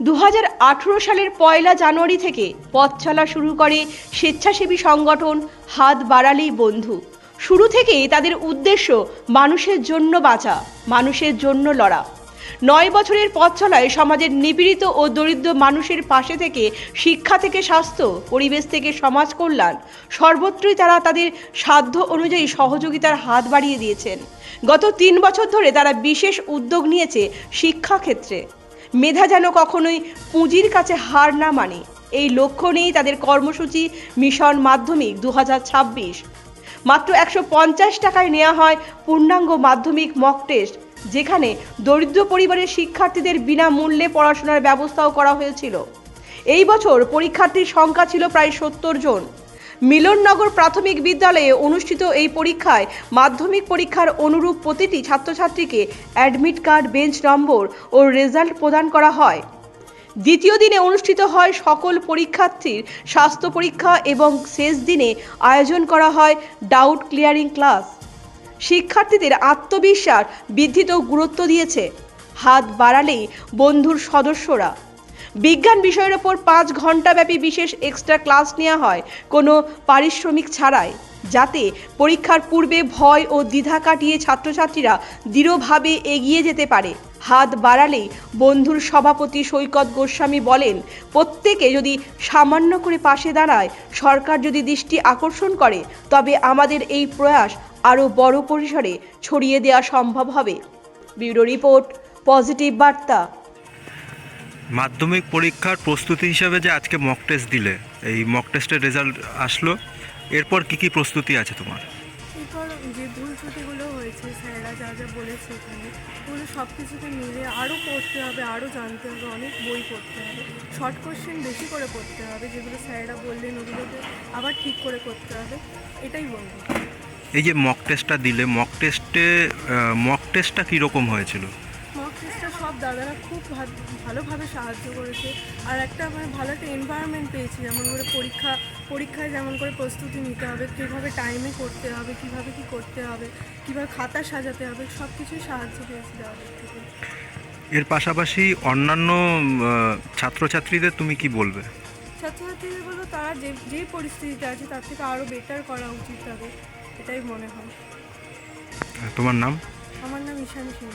দু হাজার আঠারো সালের পয়লা জানুয়ারি থেকে পথ চলা শুরু করে স্বেচ্ছাসেবী সংগঠন হাত বাড়ালেই বন্ধু। শুরু থেকেই তাদের উদ্দেশ্য মানুষের জন্য বাঁচা, মানুষের জন্য লড়া। নয় বছরের পথ চলায় সমাজের নিপীড়িত ও দরিদ্র মানুষের পাশে থেকে শিক্ষা থেকে স্বাস্থ্য, পরিবেশ থেকে সমাজ কল্যাণ, সর্বত্রই তারা তাদের সাধ্য অনুযায়ী সহযোগিতার হাত বাড়িয়ে দিয়েছেন। গত তিন বছর ধরে তারা বিশেষ উদ্যোগ নিয়েছে শিক্ষাক্ষেত্রে। মেধা যেন কখনোই পুঁজির কাছে হার না মানে। এই লক্ষ্য নিয়েই তাদের কর্মসূচি মিশন মাধ্যমিক দু হাজার ছাব্বিশ। মাত্র একশো পঞ্চাশ টাকায় নেওয়া হয় পূর্ণাঙ্গ মাধ্যমিক মক টেস্ট, যেখানে দরিদ্র পরিবারের শিক্ষার্থীদের বিনামূল্যে পড়াশোনার ব্যবস্থাও করা হয়েছিল। এই বছর পরীক্ষার্থীর সংখ্যা ছিল প্রায় সত্তর জন। মিলননগর প্রাথমিক বিদ্যালয়ে অনুষ্ঠিত এই পরীক্ষায় মাধ্যমিক পরীক্ষার অনুরূপ প্রতিটি ছাত্রছাত্রীকে অ্যাডমিট কার্ড, বেঞ্চ নম্বর ও রেজাল্ট প্রদান করা হয়। দ্বিতীয় দিনে অনুষ্ঠিত হয় সকল পরীক্ষার্থীর স্বাস্থ্য পরীক্ষা এবং শেষ দিনে আয়োজন করা হয় ডাউট ক্লিয়ারিং ক্লাস। শিক্ষার্থীদের আত্মবিশ্বাস বৃদ্ধিতেও গুরুত্ব দিয়েছে। হাত বাড়ালেই বন্ধুর সদস্যরা। বিজ্ঞান বিষয়ের ওপর পাঁচ ঘন্টাব্যাপী বিশেষ এক্সট্রা ক্লাস নেওয়া হয় কোনো পারিশ্রমিক ছাড়াই, যাতে পরীক্ষার পূর্বে ভয় ও দ্বিধা কাটিয়ে ছাত্রছাত্রীরা দৃঢ়ভাবে এগিয়ে যেতে পারে। হাত বাড়ালেই বন্ধুর সভাপতি সৈকত গোস্বামী বলেন, প্রত্যেকে যদি সামান্য করে পাশে দাঁড়ায়, সরকার যদি দৃষ্টি আকর্ষণ করে, তবে আমাদের এই প্রয়াস আরও বড় পরিসরে ছড়িয়ে দেওয়া সম্ভব হবে। ব্যুরো রিপোর্ট, পজিটিভ বার্তা। মাধ্যমিক পরীক্ষার প্রস্তুতি হিসাবে যে আজকে মক টেস্ট দিলে এই মক টেস্টের রেজাল্ট আসলো এরপর কি কি প্রস্তুতি আছে তোমার? এরপর যে ভুল ত্রুটিগুলো হয়েছে স্যাররা যা যা বলেছে এখানে ওগুলো সব কিছুকে মিলে আরও পড়তে হবে আরও জানতে হবে অনেক বই পড়তে হবে শর্ট কোশ্চেন বেশি করে পড়তে হবে যেগুলো স্যাররা বললেন ওগুলোকে আবার ঠিক করে করতে হবে এটাই বলব। এই যে মক টেস্টটা দিলে মক টেস্টে মক টেস্টটা কীরকম হয়েছিল? দাদারা খুব ভালোভাবে সাহায্য করেছে। আর একটা মানে ভালো একটা এনভায়রনমেন্ট পেয়েছি যেমন করে পরীক্ষা পরীক্ষায় যেমন করে প্রস্তুতি নিতে হবে কীভাবে টাইমে করতে হবে কীভাবে কী করতে হবে কীভাবে খাতা সাজাতে হবে সব কিছুই সাহায্য পেয়েছি দাদাদের থেকে। এর পাশাপাশি অন্যান্য ছাত্রছাত্রীদের তুমি কি বলবে? ছাত্রছাত্রীদের বলব তারা যে যে পরিস্থিতিতে আছে তার থেকে আরও বেটার করা উচিত তাদের এটাই মনে হয়। তোমার নাম? আমার নাম ঈশানী সিংহ